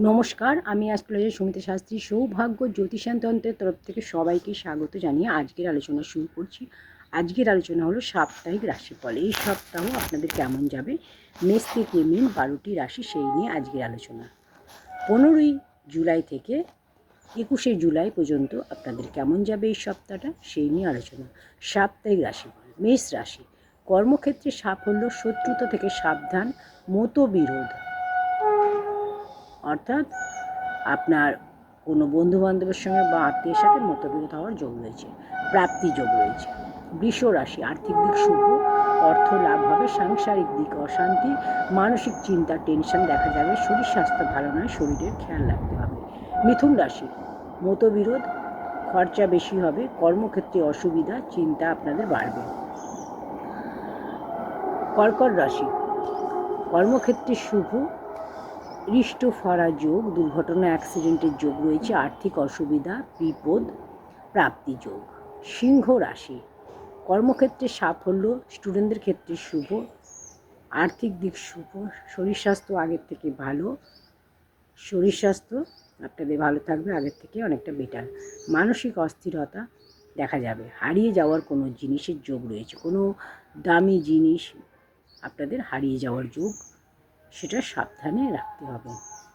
নমস্কার, আমি অ্যাস্ট্রোলজার সুমিতা শাস্ত্রী, সৌভাগ্য জ্যোতিষান তন্ত্রের তরফ থেকে সবাইকে স্বাগত জানিয়ে আজকের আলোচনা শুরু করছি। আজকের আলোচনা হলো সাপ্তাহিক রাশিফল। এই সপ্তাহ আপনাদের কেমন যাবে? মেষ থেকে মিন, বারোটি রাশি সেই নিয়ে আজকের আলোচনা। পনেরোই জুলাই থেকে একুশে জুলাই পর্যন্ত আপনাদের কেমন যাবে এই সপ্তাহটা? সেই নিয়ে আলোচনা। সাপ্তাহিক রাশিফল। মেষ রাশি। কর্মক্ষেত্রে সাফল্য, শত্রুতা থেকে সাবধান, মতবিরোধ। অর্থাৎ আপনার কোনো বন্ধু বান্ধবের সঙ্গে বা আত্মীয়ের সাথে মতবিরোধ হওয়ার যোগ রয়েছে, প্রাপ্তি যোগ রয়েছে। বৃষ রাশি, আর্থিক দিক শুভ, অর্থ লাভ হবে, সাংসারিক দিক অশান্তি, মানসিক চিন্তা টেনশন দেখা যাবে, শরীর স্বাস্থ্য ভালো নয়, শরীরের খেয়াল রাখতে হবে। মিথুন রাশি, মতবিরোধ, খরচা বেশি হবে, কর্মক্ষেত্রে অসুবিধা, চিন্তা আপনাদের বাড়বে। কর্কট রাশি, কর্মক্ষেত্রে শুভ হৃষ্ট ফরা যোগ, দুর্ঘটনা, অ্যাক্সিডেন্টের যোগ রয়েছে, আর্থিক অসুবিধা, বিপদ, প্রাপ্তি যোগ। সিংহ রাশি, কর্মক্ষেত্রে সাফল্য, স্টুডেন্টদের ক্ষেত্রে শুভ, আর্থিক দিক শুভ, শরীর স্বাস্থ্য আগের থেকে ভালো, শরীর স্বাস্থ্য আপনাদের ভালো থাকবে, আগের থেকে অনেকটা বেটার মানসিক অস্থিরতা দেখা যাবে, হারিয়ে যাওয়ার কোনো জিনিসের যোগ রয়েছে, কোনো দামি জিনিস আপনাদের হারিয়ে যাওয়ার যোগ সেটা সাবধানে রাখতে হবে।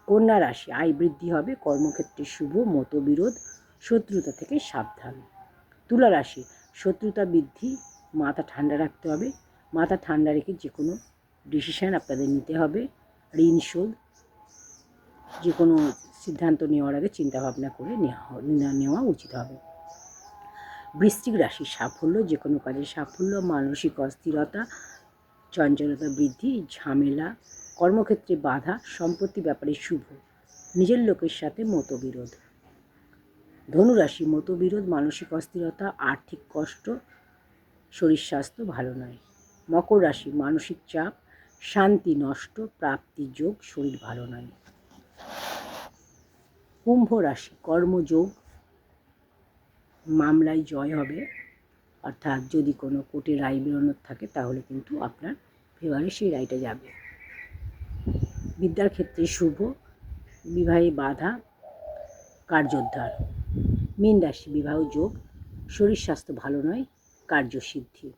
কন্যা রাশি, আয় বৃদ্ধি হবে, কর্মক্ষেত্রে শুভ, মতবিরোধ, শত্রুতা থেকে সাবধান। তুলা রাশি, শত্রুতা বৃদ্ধি, মাথা ঠান্ডা রাখতে হবে। মাথা ঠান্ডা রেখে যে কোনো ডিসিশান আপনাদের নিতে হবে। ঋণ শোধ যে কোনো সিদ্ধান্ত নেওয়ার আগে চিন্তাভাবনা করে নেওয়া নেওয়া- উচিত হবে। বৃশ্চিক রাশি, সাফল্য যে কোনো কাজে সাফল্য, মানসিক অস্থিরতা, চঞ্চলতা বৃদ্ধি, ঝামেলা কর্মক্ষেত্রে বাধা, সম্পত্তি ব্যাপারে শুভ। নিজের লোকের সাথে মতবিরোধ। ধনুরাশি, মতবিরোধ, মানসিক অস্থিরতা, আর্থিক কষ্ট, শরীর স্বাস্থ্য ভালো নয়। মকর রাশি, মানসিক চাপ, শান্তি নষ্ট, প্রাপ্তি যোগ, শরীর ভালো নয়। কুম্ভ রাশি, কর্মযোগ, মামলায় জয় হবে। অর্থাৎ যদি কোনো কোর্টে রায় বেরোনোর থাকে, তাহলে কিন্তু আপনার ফেভারে সেই রায়টা যাবে। বিদ্যার ক্ষেত্রে শুভ, বিবাহে বাধা, কার্যোদ্ধার। মীন রাশি বিবাহ যোগ, শরীর স্বাস্থ্য ভালো নয়, কার্যসিদ্ধি।